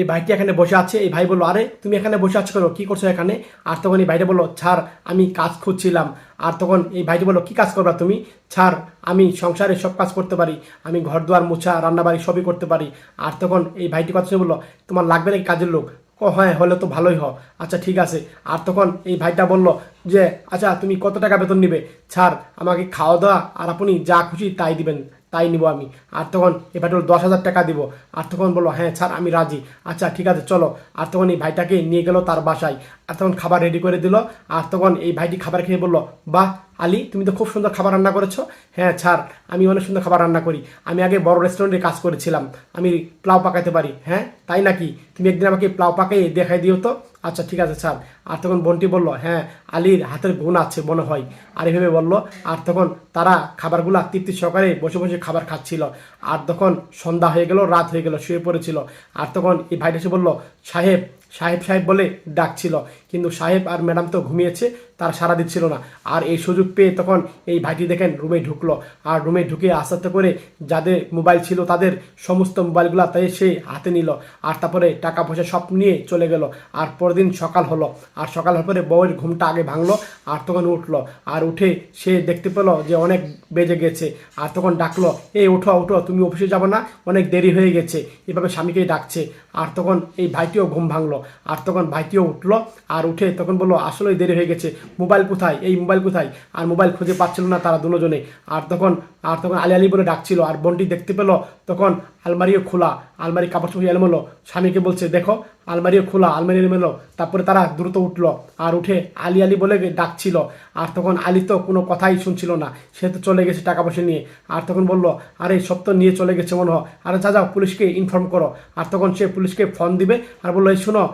এই ভাইটি এখানে বসে আছে। এই ভাই বলল, আরে, তুমি এখানে বসে আছো কেন? কি করছ এখানে? আর তখন এই ভাইটা বলল, ছাড়, আমি কাজ খুঁজছিলাম। আর তখন এই ভাইটি বলল, কি কাজ করবা তুমি? ছাড়, আমি সংসারে সব কাজ করতে পারি। আমি ঘর দুয়ার মোছা, রান্নাবাড়ি সবই করতে পারি। আর তখন এই ভাইটি কথা শুনে বলল, তোমার লাগবে নাকি কাজের লোক? ও হ্যাঁ হলে তো ভালোই হ। আচ্ছা ঠিক আছে। আর তখন এই ভাইটা বলল যে আচ্ছা তুমি কত টাকা বেতন নিবে? ছাড়, আমাকে খাওয়া দাওয়া আর আপনি যা খুশি তাই দিবেন। তাই নিব আমি। আর তখন এই ভাইটা দশ হাজার টাকা দিব। আর তখন বলল হ্যাঁ স্যার, আমি রাজি। আচ্ছা ঠিক আছে, চলো। আর তখন এই ভাইটাকে নিয়ে গেল তার বাসায়। আর তখন খাবার রেডি করে দিল। আর তখন এই ভাইটি খাবার খেয়ে বলল, বাহ আলী, তুমি তো খুব সুন্দর খাবার রান্না করেছ। হ্যাঁ ছাড়, আমি অনেক সুন্দর খাবার রান্না করি। আমি আগে বড় রেস্টুরেন্টে কাজ করেছিলাম। আমি প্লাউ পাকাতে পারি। হ্যাঁ তাই নাকি? তুমি একদিন আমাকে প্লাউ পাকিয়ে দেখাই দিও তো। আচ্ছা ঠিক আছে স্যার আর তখন বোনটি বলল হ্যাঁ আলীর হাতের গুণ আছে, মনে হয়। আর এভাবে বলল, আর তখন তারা খাবারগুলো তৃপ্তি সহকারে বসে বসে খাবার খাচ্ছিল। আর তখন সন্ধ্যা হয়ে গেল, রাত হয়ে গেল, শুয়ে পড়েছিল। আর তখন এই ভাইটা এসে বলল, সাহেব সাহেব সাহেব বলে ডাকছিল। কিন্তু সাহেব আর ম্যাডাম তো ঘুমিয়েছে, তার সারা দিচ্ছিল না। আর এই সুযোগ পেয়ে তখন এই ভাইটি দেখেন রুমে ঢুকলো। আর রুমে ঢুকে আস্তে করে যাদের মোবাইল ছিল তাদের সমস্ত মোবাইলগুলো তাই সে হাতে নিল। আর তারপরে টাকা পয়সা সব নিয়ে চলে গেল। আর পরদিন সকাল হলো। আর সকাল হওয়ার পরে বউয়ের ঘুমটা আগে ভাঙলো আর তখন উঠল। আর উঠে সে দেখতে পেল যে অনেক বেজে গেছে। আর তখন ডাকলো, এই উঠো উঠো তুমি অফিসে যাব না, অনেক দেরি হয়ে গেছে। এভাবে স্বামীকেই ডাকছে। আর তখন এই ভাইটিও ঘুম ভাঙলো। আর তখন ভাইটিও উঠল আর উঠে তখন বলল, আসলেই দেরি হয়ে গেছে। মোবাইল কোথায়? এই মোবাইল কোথায়? আর মোবাইল খুঁজে পাচ্ছিল না তারা দুজনে। আর তখন আর তখন আলি আলি বলে ডাকছিল। আর বোনটি দেখতে পেল, তখন আলমারিও খোলা। আলমারি কাপড় চোপড় এলোমেলো। স্বামীকে বলছে, দেখো, আলমারিও খোলা, আলমারি এলোমেলো। তারপরে তারা দ্রুত উঠল আর উঠে আলি আলি বলে ডাকছিল। আর তখন আলি তো কোনো কথাই শুনছিল না। সে তো চলে গেছে টাকা পয়সা নিয়ে। আর তখন বলল, আরে, সব তো নিয়ে চলে গেছে মনে হয়। আরে, যা যাও পুলিশকে ইনফর্ম করো। আর তখন সে পুলিশকে ফোন দিবে আর বলল, এই শোনো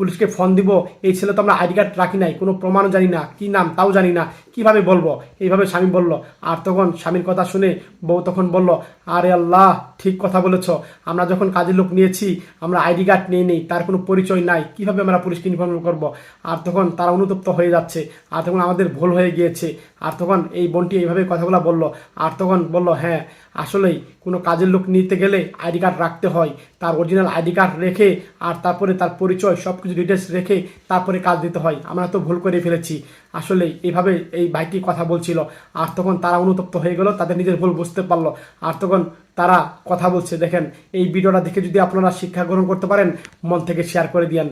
পুলিশকে ফোন দিব, এই ছেলে তো আমরা আইডি কার্ড রাখি নাই, কোনো প্রমাণও জানি না, কি নাম তাও জানি না, কীভাবে বলব? এইভাবে স্বামী বলল। আর তখন স্বামীর কথা শুনে বউ তখন বলল, আরে আল্লাহ, ঠিক কথা বলেছ। আমরা যখন কাজের লোক নিয়েছি, আমরা আইডি কার্ড নিয়ে নেই, তার কোনো পরিচয় নাই, কীভাবে আমরা পুলিশকে ইনফর্ম করব? আর তখন তারা অনুতপ্ত হয়ে যাচ্ছে, আর তখন আমাদের ভুল হয়ে গিয়েছে। আর তখন এই বোনটি এইভাবে কথাগুলো বলল। আর তখন বলল হ্যাঁ আসলেই কোনো কাজের লোক নিতে গেলে আইডি কার্ড রাখতে হয়, তার অরিজিনাল আইডি কার্ড রেখে আর তারপরে তার পরিচয় সব কিছু ডিটেলস রেখে তারপরে কাজ দিতে হয়। আমরা তো ভুল করে ফেলেছি। আসলে এইভাবে এই ভাইটি কথা বলছিল। আর তখন তারা অনুতপ্ত হয়ে গেল, তাদের নিজের ভুল বুঝতে পারল। আর তখন তারা কথা বলছে, দেখেন, এই ভিডিওটা দেখে যদি আপনারা শিক্ষা গ্রহণ করতে পারেন, মন থেকে শেয়ার করে দিয়েন।